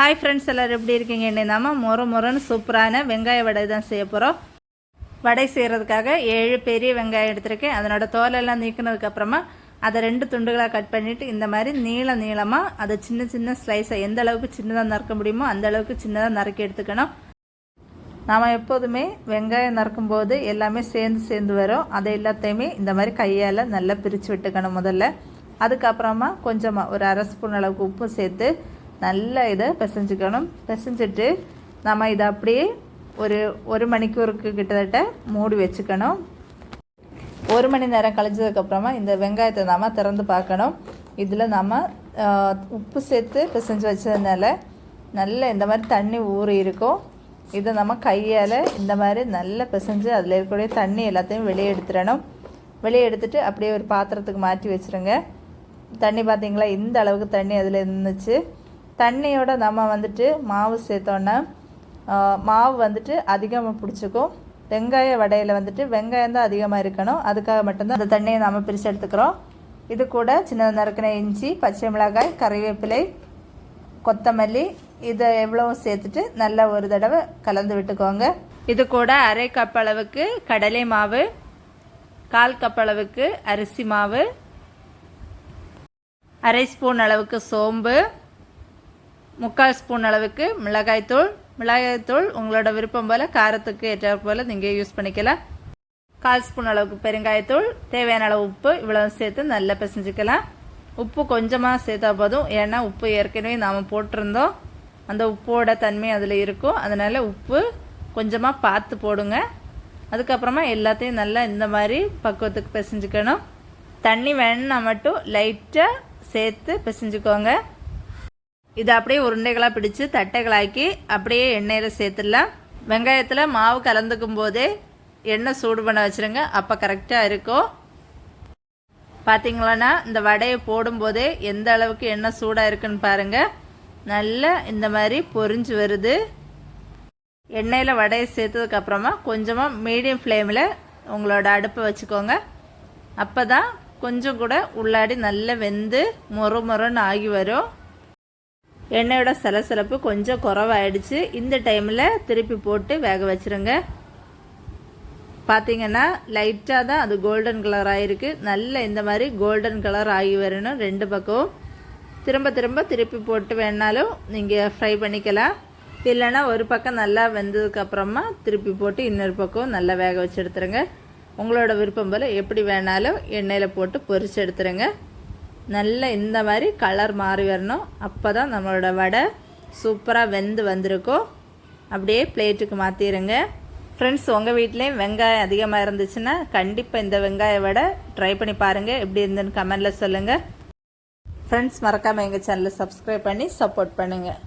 Hi friends எல்லோரும் எப்படி இருக்கீங்க? என்னென்னா மொர மொற சூப்பரான வெங்காய வடை தான் செய்ய போகிறோம் வடை செய்கிறதுக்காக ஏழு பெரிய வெங்காயம் எடுத்திருக்கேன். அதனோட தோலெல்லாம் நீக்கினதுக்கப்புறமா அதை ரெண்டு துண்டுகளாக கட் பண்ணிவிட்டு இந்த மாதிரி நீள நீளமாக அதை சின்ன சின்ன ஸ்லைஸை எந்த அளவுக்கு சின்னதாக நறுக்க முடியுமோ அந்த அளவுக்கு சின்னதாக நறுக்கி எடுத்துக்கணும். நாம் எப்போதுமே வெங்காயம் நறுக்கும்போது எல்லாமே சேர்ந்து சேர்ந்து வரும். அதை எல்லாத்தையுமே இந்த மாதிரி கையால் நல்லா பிரித்து விட்டுக்கணும் முதல்ல. அதுக்கப்புறமா கொஞ்சமாக ஒரு அரை ஸ்பூன் அளவுக்கு உப்பு சேர்த்து நல்லா இதை பிசைஞ்சுக்கணும். பிசைஞ்சிட்டு நம்ம இதை அப்படியே ஒரு ஒரு மணிக்கூருக்கு கிட்டத்தட்ட மூடி வச்சுக்கணும். ஒரு மணி நேரம் கழிஞ்சதுக்கப்புறமா இந்த வெங்காயத்தை நாம் திறந்து பார்க்கணும். இதில் நம்ம உப்பு சேர்த்து பிசைஞ்சு வச்சதுனால நல்ல இந்த மாதிரி தண்ணி ஊறி இருக்கும். இதை நம்ம கையால் இந்த மாதிரி நல்லா பிசைஞ்சு அதில் இருக்கக்கூடிய தண்ணி எல்லாத்தையும் வெளியே எடுத்துடணும். வெளியே எடுத்துட்டு அப்படியே ஒரு பாத்திரத்துக்கு மாற்றி வச்சுருங்க. தண்ணி பார்த்தீங்களா இந்த அளவுக்கு தண்ணி அதில் இருந்துச்சு. தண்ணியோட நம்ம வந்துட்டு மாவு சேர்த்தோன்னே மாவு வந்துட்டு அதிகமாக பிடிச்சிக்கும். வெங்காய வடையில் வந்துட்டு வெங்காயம் தான் அதிகமாக இருக்கணும். அதுக்காக மட்டும்தான் அந்த தண்ணியை நம்ம பிரித்து எடுத்துக்கிறோம். இது கூட சின்ன நறுக்கின இஞ்சி பச்சை மிளகாய் கறிவேப்பிலை கொத்தமல்லி இதை எவ்வளவும் சேர்த்துட்டு நல்லா ஒரு தடவை கலந்து விட்டுக்கோங்க. இது கூட அரை கப் அளவுக்கு கடலை மாவு கால் கப் அளவுக்கு அரிசி மாவு அரை ஸ்பூன் அளவுக்கு சோம்பு முக்கால் ஸ்பூன் அளவுக்கு மிளகாய்த்தூள் மிளகாய்த்தூள் உங்களோட விருப்பம் போல் காரத்துக்கு ஏற்ற போல் நீங்கள் யூஸ் பண்ணிக்கலாம். கால் ஸ்பூன் அளவுக்கு பெருங்காயத்தூள் தேவையான அளவு உப்பு. இவ்வளோ சேர்த்து நல்லா பிசைஞ்சிக்கலாம். உப்பு கொஞ்சமாக சேர்த்தா போதும். ஏன்னா உப்பு ஏற்கனவே நாம் போட்டிருந்தோம். அந்த உப்போட தன்மை அதில் இருக்கும். அதனால் உப்பு கொஞ்சமாக பார்த்து போடுங்க. அதுக்கப்புறமா எல்லாத்தையும் நல்லா இந்த மாதிரி பக்குவத்துக்கு பிசைஞ்சுக்கணும். தண்ணி வேணுன்னா மட்டும் லைட்டாக சேர்த்து பிசைஞ்சுக்கோங்க. இதை அப்படியே உருண்டைகளாக பிடிச்சு தட்டைகளாக்கி அப்படியே எண்ணெயில் சேர்த்துடலாம். வெங்காயத்தில் மாவு கலந்துக்கும் போதே எண்ணெய் சூடு பண்ண வச்சுருங்க. அப்போ கரெக்டாக இருக்கும். பார்த்தீங்களாண்ணா இந்த வடையை போடும்போதே எந்த அளவுக்கு எண்ணெய் சூடாக இருக்குன்னு பாருங்கள் நல்லா இந்த மாதிரி பொரிஞ்சு வருது. எண்ணெயில் வடையை சேர்த்ததுக்கப்புறமா கொஞ்சமாக மீடியம் ஃப்ளேமில் உங்களோட அடுப்பை வச்சுக்கோங்க. அப்போ தான் கொஞ்சம் கூட உள்ளாடி நல்லா வெந்து மொறு மொறுன்னு ஆகி வரும். எண்ணெயோட சலசலப்பு கொஞ்சம் குறவாயிடுச்சு. இந்த டைமில் திருப்பி போட்டு வேக வச்சிருங்க. பார்த்தீங்கன்னா லைட்டாக தான் அது கோல்டன் கலர் ஆகிருக்கு நல்ல இந்த மாதிரி கோல்டன் கலர் ஆகி வரணும் ரெண்டு பக்கம் திரும்ப திரும்ப திருப்பி போட்டு வேணாலும் நீங்கள் ஃப்ரை பண்ணிக்கலாம். இல்லைன்னா ஒரு பக்கம் நல்லா வெந்ததுக்கப்புறமா திருப்பி போட்டு இன்னொரு பக்கம் நல்லா வேக வச்சு எடுத்துருங்க. உங்களோட விருப்பம் போல் எப்படி வேணாலும் எண்ணெயில் போட்டு பொரிச்சு எடுத்துருங்க. நல்ல இந்த மாதிரி கலர் மாறி வரணும். அப்போ தான் நம்மளோட வடை சூப்பராக வெந்து வந்திருக்கும் அப்படியே பிளேட்டுக்கு மாற்றிடுங்க ஃப்ரெண்ட்ஸ் உங்கள் வீட்லேயும் வெங்காயம் அதிகமாக இருந்துச்சுன்னா கண்டிப்பாக இந்த வெங்காய வடை ட்ரை பண்ணி பாருங்கள் எப்படி இருந்துன்னு கமெண்டில் சொல்லுங்கள் ஃப்ரெண்ட்ஸ் மறக்காமல் எங்கள் சேனலை சப்ஸ்கிரைப் பண்ணி சப்போர்ட் பண்ணுங்கள்